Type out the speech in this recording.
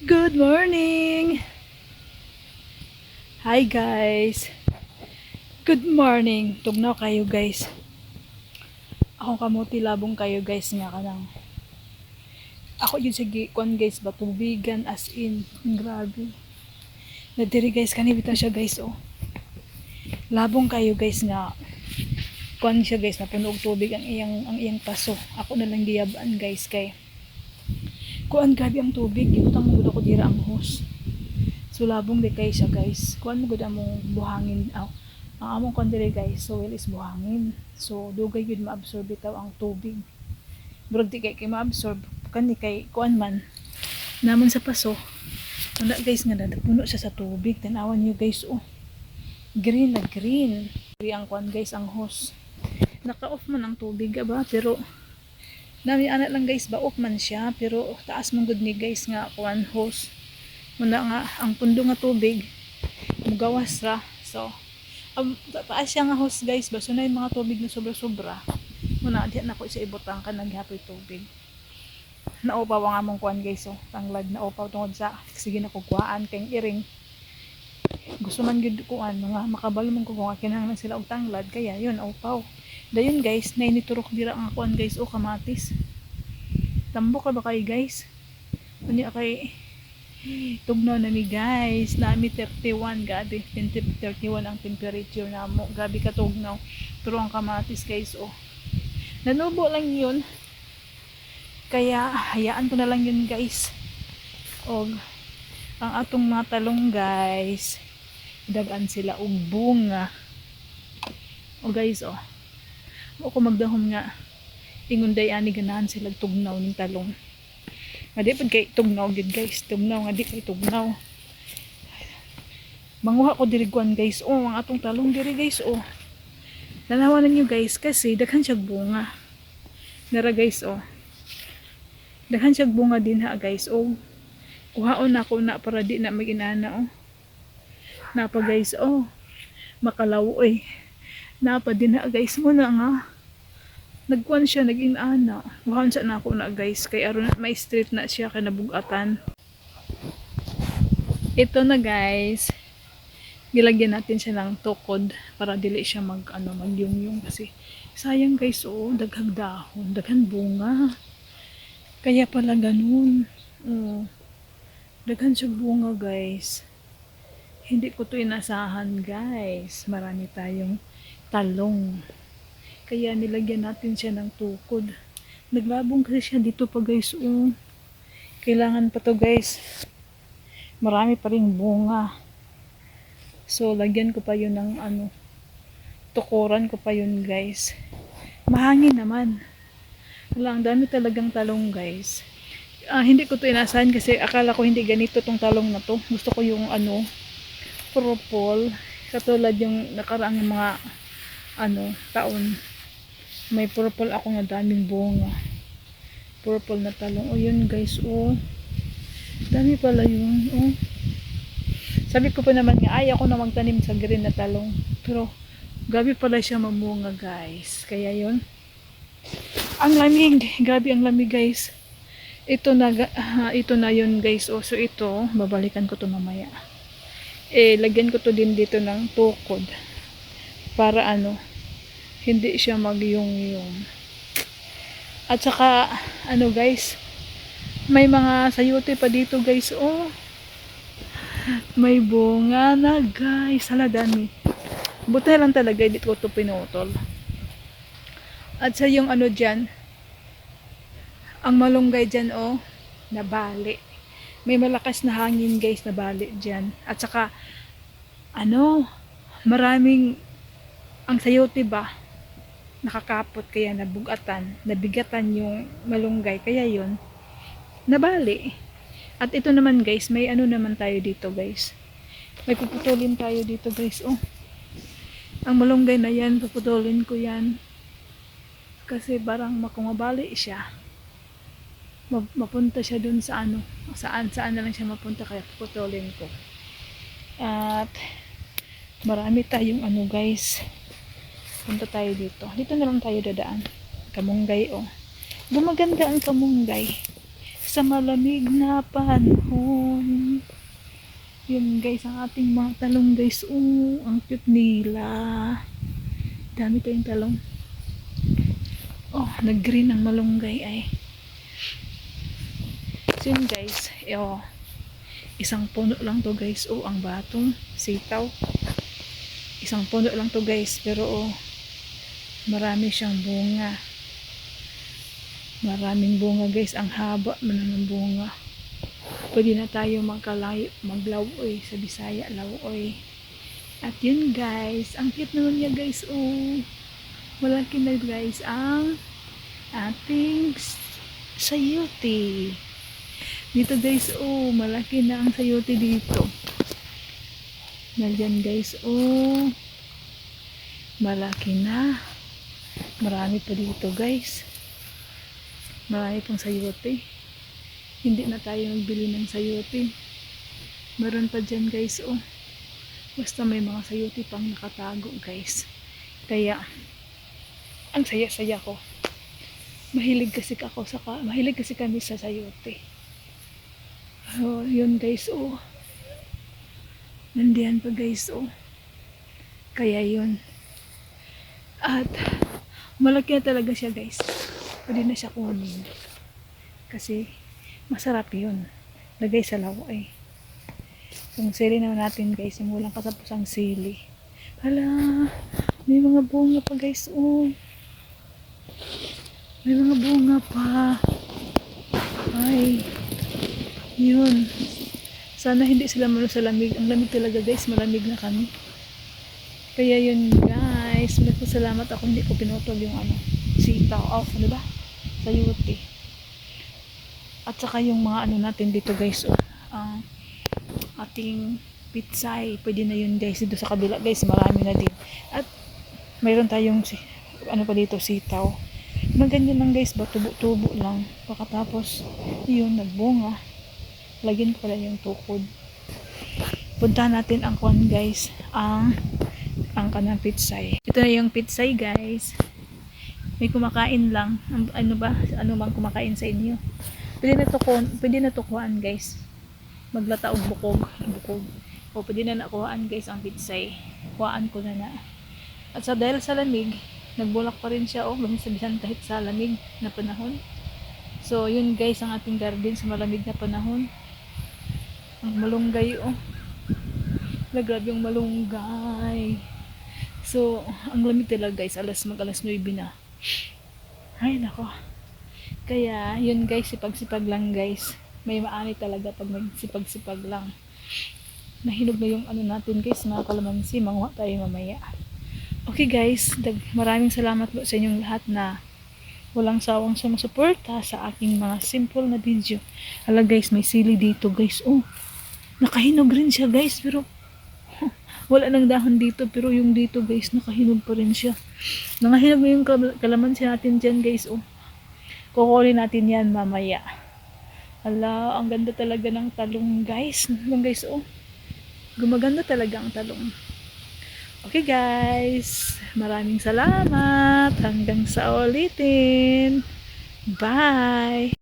Good morning! Hi guys! Good morning! Tugnaw kayo guys. Ako kamuti labong kayo guys nga kanang. Ako yun sige kon guys ba tubigan as in grabe. Nadiri guys kanibita siya guys oh. Labong kayo guys nga kuan siya guys napuno og tubig ang iyang ang iyang paso. Ako na lang giyabaan guys kay kuan grabe ang tubig ibutang mo ako dira ang hose so labong di kay siya guys. Kuan mo gud among buhangin aw ang among kuan diri guys soil is buhangin. So dugay gud maabsorb bitaw ang tubig. Murag di kay kay maabsorb kani kay kuan man namon sa paso. Wala guys nga nadapuno siya sa tubig. Tanawan niyo guys oh. Green na green. Diri ang kuan guys ang hose naka-off man ang tubig ba pero Nami anak lang guys, baok man siya, pero taas mong good ni guys nga kuan hose. Muna nga, ang pundo nga tubig, mugawas ra. So, um, taas siya nga hose guys, baso na yung mga tubig na sobra-sobra. Muna, diyan na ko isa ibutang ka naghapoy tubig. Naupaw ang among kuan guys, oh. Tanglad na upaw tungod sa, sige na kukuhaan, kayong iring. Gusto man gud kuan, mga makabalo mong kukuha, kinahanglan sila og tanglad, kaya yun, upaw. Dayon guys, nainiturok dira ang akuan guys o kamatis. Tambo ka ba kay guys? Unya kay tugnaw na mi guys. Nami 31 gabi. 20, 31 ang temperature na mo. Gabi ka tugnaw. Pero ang kamatis guys oh. Nanubo lang yun. Kaya hayaan ko na lang yun guys. Og ang atong mga talong guys. Dagan sila og bunga. O guys oh. O ko magdahom nga ingon day ani ganahan sila tugnaw ning talong. Nga di pud kay tugnaw gid guys. Tugnaw nga di kay tugnaw. Manguha ko diri kuan guys. Oh ang atong talong diri guys oh. Tanawan ninyo guys kasi daghan siya bunga. Nara guys oh. Daghan siya bunga din ha guys oh. Kuhaon ako na para di na maginana oh napa guys. Oh makalaw eh. Napa din na guys. Mo na nga. Nagkuan siya naging ana. Wahan siya na ako na guys. Kay aron may street na siya kay nabugatan. Ito na guys. Gilagyan natin siya ng tukod para dili siya mag ano magyungyung kasi. Sayang guys. Oh daghang dahon daghan bunga. Kaya pala ganun. Oh daghan siya bunga guys hindi ko to inasahan guys marami tayong talong. Kaya nilagyan natin siya ng tukod. Naglabong kasi siya dito pa guys. Oh. Kailangan pa to guys. Marami pa rin bunga. So, lagyan ko pa yun ng ano. Tukuran ko pa yun guys. Mahangin naman. Wala, ang dami talagang talong guys. Ah, hindi ko to inasahan kasi akala ko hindi ganito tong talong na to. Gusto ko yung ano, purple. Katulad yung nakaraang mga ano, taon. May purple ako nga daming bunga. Purple na talong. O yun guys, oh. Dami pala yun, oh. Sabi ko pa naman nga, ay ako na magtanim sa green na talong. Pero, gabi pala siya mamunga guys. Kaya yun. Ang lamig. Grabe ang lamig guys. Ito na, uh, ito na yun guys. Oh, so ito, babalikan ko to mamaya. Eh, lagyan ko to din dito ng tukod. Para ano, hindi siya magyung-yung. At saka, ano guys, may mga sayote pa dito guys, oh. May bunga na guys, hala dami. Buti lang talaga, hindi ko ito pinutol. At sa yung ano dyan, ang malunggay dyan, oh, nabali. May malakas na hangin guys, nabali dyan. At saka, ano, maraming, ang sayote ba, nakakapot kaya nabugatan, nabigatan yung malunggay. Kaya yun, nabali. At ito naman guys, may ano naman tayo dito guys. May puputulin tayo dito guys. Oh. Ang malunggay na yan, puputulin ko yan. Kasi parang makungabali siya. Mapunta siya dun sa ano. Saan, saan na lang siya mapunta kaya puputulin ko. At marami tayong ano guys punta tayo dito. Dito na lang tayo dadaan. Kamunggay, oh. Gumaganda ang kamunggay. sa malamig na panahon. Yun guys, ang ating mga talong guys. Oh, ang cute nila. Dami tayong talong. Oh, nag-green ang malunggay ay. So yun guys, eh, oh, isang puno lang to guys. Oh, ang batong sitaw. Isang puno lang to guys, pero oh, marami siyang bunga. Maraming bunga guys, ang haba man ng bunga. Pwede na tayo magkalayo, maglawoy sa Bisaya, lawoy. At yun guys, ang cute naman niya guys, oh. Malaki na guys ang ating s- sayote. Dito guys, oh, malaki na ang sayote dito. Nandyan guys, oh. Malaki na. Marami pa dito guys. Marami pang sayote. Hindi na tayo magbili ng sayote. Meron pa dyan guys, oh. Basta may mga sayote pang nakatago guys. Kaya, ang saya-saya ko. Mahilig kasi ako sa mahilig kasi kami sa sayote. Oh, yun guys, oh. Nandiyan pa guys, oh. Kaya yun. At, malaki na talaga siya guys. Pwede na siya kunin. Kasi, masarap yun. Lagay sa laway. Yung sili naman natin guys, yung walang katapusang sili. Hala, may mga bunga pa guys, oh. May mga bunga pa. Ay, yun. Sana hindi sila malo sa lamig. Ang lamig talaga guys, malamig na kami. Kaya yun guys, magpasalamat ako hindi ko pinutol yung ano, sitaw. Oh, ano ba? Sayuti. At saka yung mga ano natin dito guys, oh, ang ating pitsay. Pwede na yun guys. Dito sa kabila guys, marami na din. At mayroon tayong si, ano pa dito, sitaw. Mga ganyan lang guys, ba tubo-tubo lang. Pagkatapos, yun, nagbunga. Lagyan ko pala yung tukod. Punta natin ang kwan guys, ang ang kanang pitsay. Ito na yung pitsay guys. May kumakain lang. Ang- Ano ba? Ano bang kumakain sa inyo? Pwede na to, kun- pwede na to kuhaan guys. Maglata og bukog. Bukog. O pwede na nakuhaan guys ang pitsay. Kuhaan ko na na. At sa dahil sa lamig, nagbulak pa rin siya oh, sabihan kahit sa lamig na panahon. So, yun guys ang ating garden sa malamig na panahon. Ang malunggay oh. Wala, grabe yung malunggay. So, ang lamig talaga guys, alas mag alas 9 na. Ay, nako. Kaya, yun guys, sipag-sipag lang guys. May maani talaga pag magsipag-sipag lang. Nahinog na yung ano natin guys, mga kalamansi. Manguha tayo mamaya. Okay guys, maraming salamat po sa inyong lahat na walang sawang sumusuporta sa aking mga simple na video. Hala guys, may sili dito guys. Oh, nakahinog rin siya guys, pero wala nang dahon dito, pero yung dito guys, nakahinog pa rin siya. Nangahinog na yung kal- kalamansi natin dyan guys. Oh, kukunin natin yan mamaya. Hala, ang ganda talaga ng talong guys. Yung guys, oh. Gumaganda talaga ang talong. Okay guys, maraming salamat. Hanggang sa ulitin. Bye!